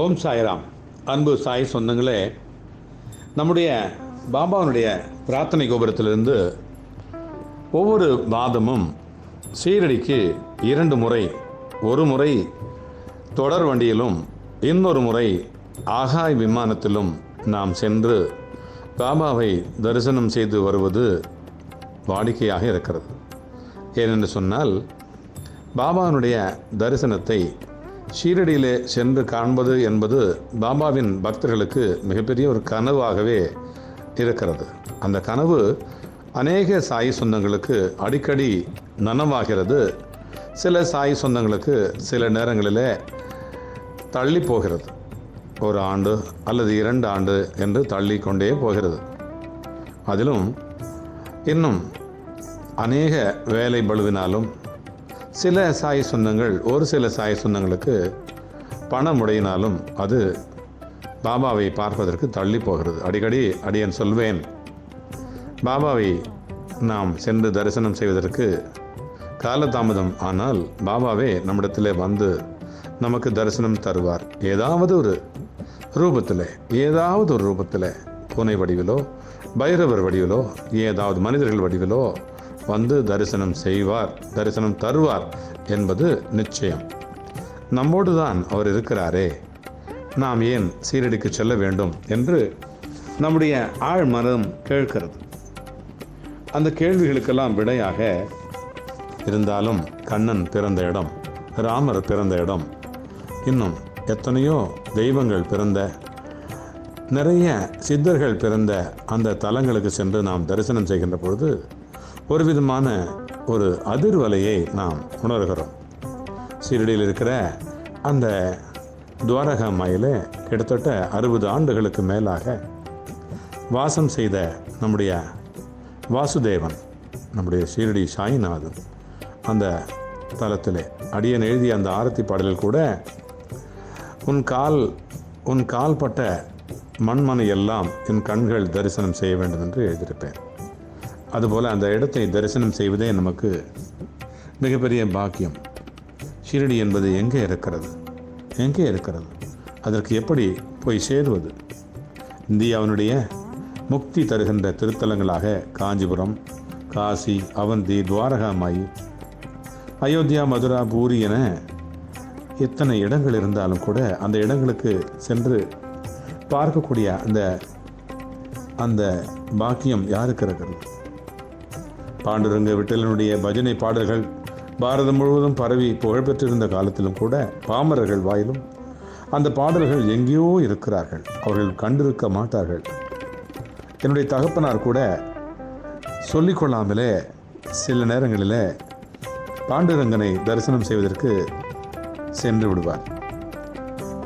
ஓம் சாய்ராம். அன்பு சாய் சொந்தங்களே நம்முடைய பாபாவுடைய பிரார்த்தனை கோபுரத்திலிருந்து ஒவ்வொரு மாதமும் சீரடிக்கு இரண்டு முறை ஒரு முறை தொடர் வண்டியிலும் இன்னொரு முறை ஆகாய் விமானத்திலும் நாம் சென்று பாபாவை தரிசனம் செய்து வருவது வாடிக்கையாக இருக்கிறது. ஏனென்று சொன்னால் பாபாவினுடைய தரிசனத்தை ஷீரடியிலே சென்று காண்பது என்பது பாபாவின் பக்தர்களுக்கு மிகப்பெரிய ஒரு கனவாகவே இருக்கிறது. அந்த கனவு அநேக சாய் சொந்தங்களுக்கு அடிக்கடி நனவாகிறது. சில சாய் சொந்தங்களுக்கு சில நேரங்களிலே தள்ளி போகிறது. ஒரு ஆண்டு அல்லது இரண்டு ஆண்டு என்று தள்ளி கொண்டே போகிறது. அதிலும் இன்னும் அநேக வேலை பழுவினாலும் சில சாய சொந்தங்கள் ஒரு சில சாய சொந்தங்களுக்கு பணம் உடையினாலும் அது பாபாவை பார்ப்பதற்கு தள்ளி போகிறது. அடிக்கடி அடியன் சொல்வேன் பாபாவை நாம் சென்று தரிசனம் செய்வதற்கு காலதாமதம் ஆனால் பாபாவே நம்மிடத்திலே வந்து நமக்கு தரிசனம் தருவார். ஏதாவது ஒரு ரூபத்தில் ஏதாவது ஒரு ரூபத்தில் பூனை வடிவிலோ பைரவர் வடிவிலோ ஏதாவது மனிதர்கள் வடிவிலோ வந்து தரிசனம் செய்வார் தரிசனம் தருவார் என்பது நிச்சயம். நம்மோடு தான் அவர் இருக்கிறாரே. நாம் ஏன் சீரடிக்கு செல்ல வேண்டும் என்று நம்முடைய ஆழ் மனம் கேட்கிறது. அந்த கேள்விகளுக்கெல்லாம் விடையாக இருந்தாலும் கண்ணன் பிறந்த இடம் ராமர் பிறந்த இடம் இன்னும் எத்தனையோ தெய்வங்கள் பிறந்த நிறைய சித்தர்கள் பிறந்த அந்த தலங்களுக்கு சென்று நாம் தரிசனம் செய்கின்ற பொழுது ஒரு விதமான ஒரு அதிர்வலையை நாம் உணர்கிறோம். சீரடியில் இருக்கிற அந்த துவாரகா மாயில கிட்டத்தட்ட அறுபது ஆண்டுகளுக்கு மேலாக வாசம் செய்த நம்முடைய வாசுதேவன் நம்முடைய ஷீரடி சாய்நாதன் அந்த தலத்தில் அடியன் எழுதிய அந்த ஆரத்தி பாடலில் கூட உன் கால் உன் கால்பட்ட மண்மனை எல்லாம் என் கண்கள் தரிசனம் செய்ய வேண்டும் என்று எழுதியிருப்பேன். அதுபோல் அந்த இடத்தை தரிசனம் செய்வதே நமக்கு மிகப்பெரிய பாக்கியம். ஷீரடி என்பது எங்கே இருக்கிறது? எங்கே இருக்கிறது? அதற்கு எப்படி போய் சேருவது? இந்தியாவினுடைய முக்தி தருகின்ற திருத்தலங்களாக காஞ்சிபுரம் காசி அவந்தி துவாரகாமாயி அயோத்தியா மதுரா பூரி என எத்தனை இடங்கள் இருந்தாலும் கூட அந்த இடங்களுக்கு சென்று பார்க்கக்கூடிய அந்த அந்த பாக்கியம் யாருக்கு இருக்கிறது? பாண்டுரங்க விட்டலனுடைய பஜனை பாடல்கள் பாரதம் முழுவதும் பரவி புகழ்பெற்றிருந்த காலத்திலும் கூட பாமரர்கள் வாயிலும் அந்த பாடல்கள் எங்கேயோ இருக்கிறார்கள். அவர்கள் கண்டிருக்க மாட்டார்கள். என்னுடைய தகப்பனார் கூட சொல்லிக்கொள்ளாமலே சில நேரங்களில் பாண்டுரங்கனை தரிசனம் செய்வதற்கு சென்று விடுவார்.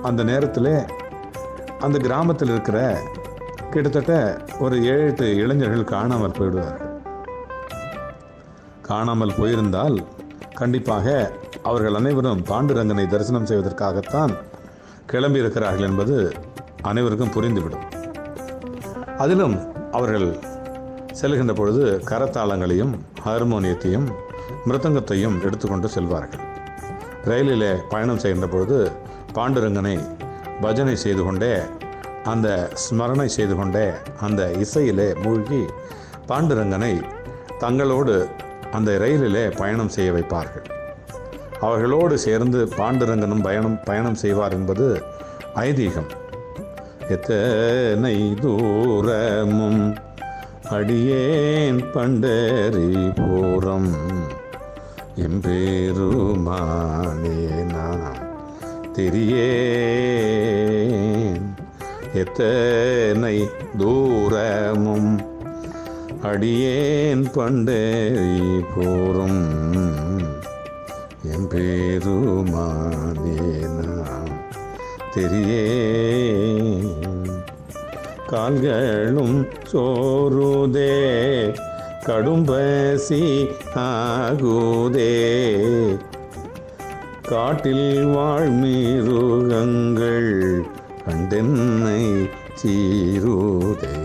அந்த நேரத்தில் அந்த கிராமத்தில் இருக்கிற கிட்டத்தட்ட ஒரு ஏழு எட்டு இளைஞர்கள் காணாமல் போயிடுவார்கள் காணாமல் போயிருந்தால் கண்டிப்பாக அவர்கள் அனைவரும் பாண்டுரங்கனை தரிசனம் செய்வதற்காகத்தான் கிளம்பி இருக்கிறார்கள் என்பது அனைவருக்கும் புரிந்துவிடும். அதிலும் அவர்கள் செல்கின்ற பொழுது கரத்தாளங்களையும் ஹார்மோனியத்தையும் மிருதங்கத்தையும் எடுத்துக்கொண்டு செல்வார்கள். ரயிலில் பயணம் செய்கின்ற பொழுது பாண்டுரங்கனை பஜனை செய்து கொண்டே அந்த ஸ்மரணை செய்து கொண்டே அந்த இசையிலே மூழ்கி பாண்டுரங்கனை தங்களோடு அந்த ரயிலிலே பயணம் செய்ய வைப்பார்கள். அவர்களோடு சேர்ந்து பாண்டுரங்கனும் பயணம் பயணம் செய்வார் என்பது ஐதீகம். எத்தனை தூரமும் அடியேன் பண்டரி பூரம் எம்பேருமானே நான் தெரியேன். எத்தனை தூரமும் அடியேன் பண்டேரி போரும் என் பேருமானே தெரியே கால்களும் சோறுதே கடும்பசி ஆகுதே. காட்டில் வாழ்மிருகங்கள் கண்டென்னை சீருதே.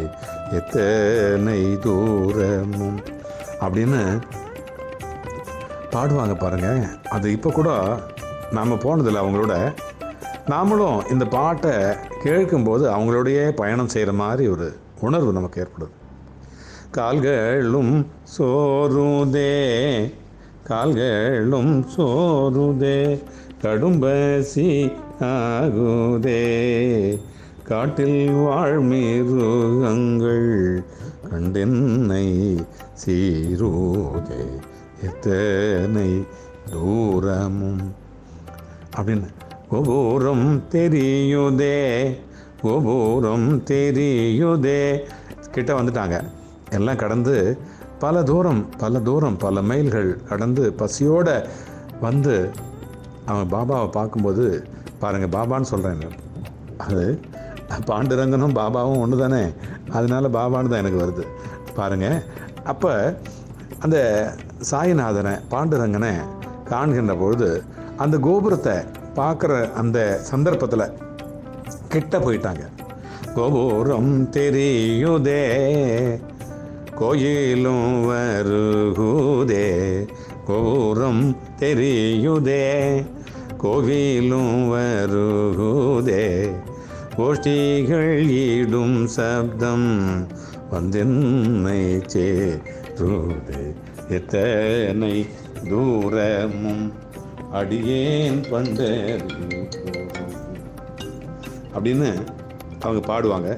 எத்தனை தூரமும். அப்படின்னு பாடுவாங்க பாருங்கள் அது இப்போ கூட நாம் போனதில்லை அவங்களோட. நாமளும் இந்த பாட்டை கேட்கும்போது அவங்களுடைய பயணம் செய்கிற மாதிரி ஒரு உணர்வு நமக்கு ஏற்படுது. கால்களும் சோறுதே கால்களும் சோறுதே கடும்பசி ஆகுதே. காட்டில் வாழ்மிருகங்கள் கண்டென்னை சீருதே எத்தனை தூரமும்? அப்படின்னு. ஒவ்வொரும் தெரியுதே ஒவ்வொரும் தெரியுதே. கிட்ட வந்துட்டாங்க. எல்லாம் கடந்து பல தூரம் பல தூரம் பல மைல்கள் கடந்து பசியோட வந்து அவன் பாபாவை பார்க்கும்போது பாருங்கள் பாபான்னு சொல்கிறேன் அது பாண்டுரங்கனும் பாபாவும் ஒன்று தானே அதனால பாபான்னு தான் எனக்கு வருது. பாருங்கள் அப்போ அந்த சாய்நாதனை பாண்டுரங்கனை காண்கின்ற பொழுது அந்த கோபுரத்தை பார்க்குற அந்த சந்தர்ப்பத்தில் கிட்ட போயிட்டாங்க. கோபுரம் தெரியுதே கோயிலும் வருகுதே கோபுரம் தெரியுதே கோவிலும் வருகுதே. கோஷ்டிகள் ஈடும் சப்தம் வந்தென்னை சேருதே. எத்தனை தூரமும் அடியேன் பண்டறியும் அப்படின்னு அவங்க பாடுவாங்க.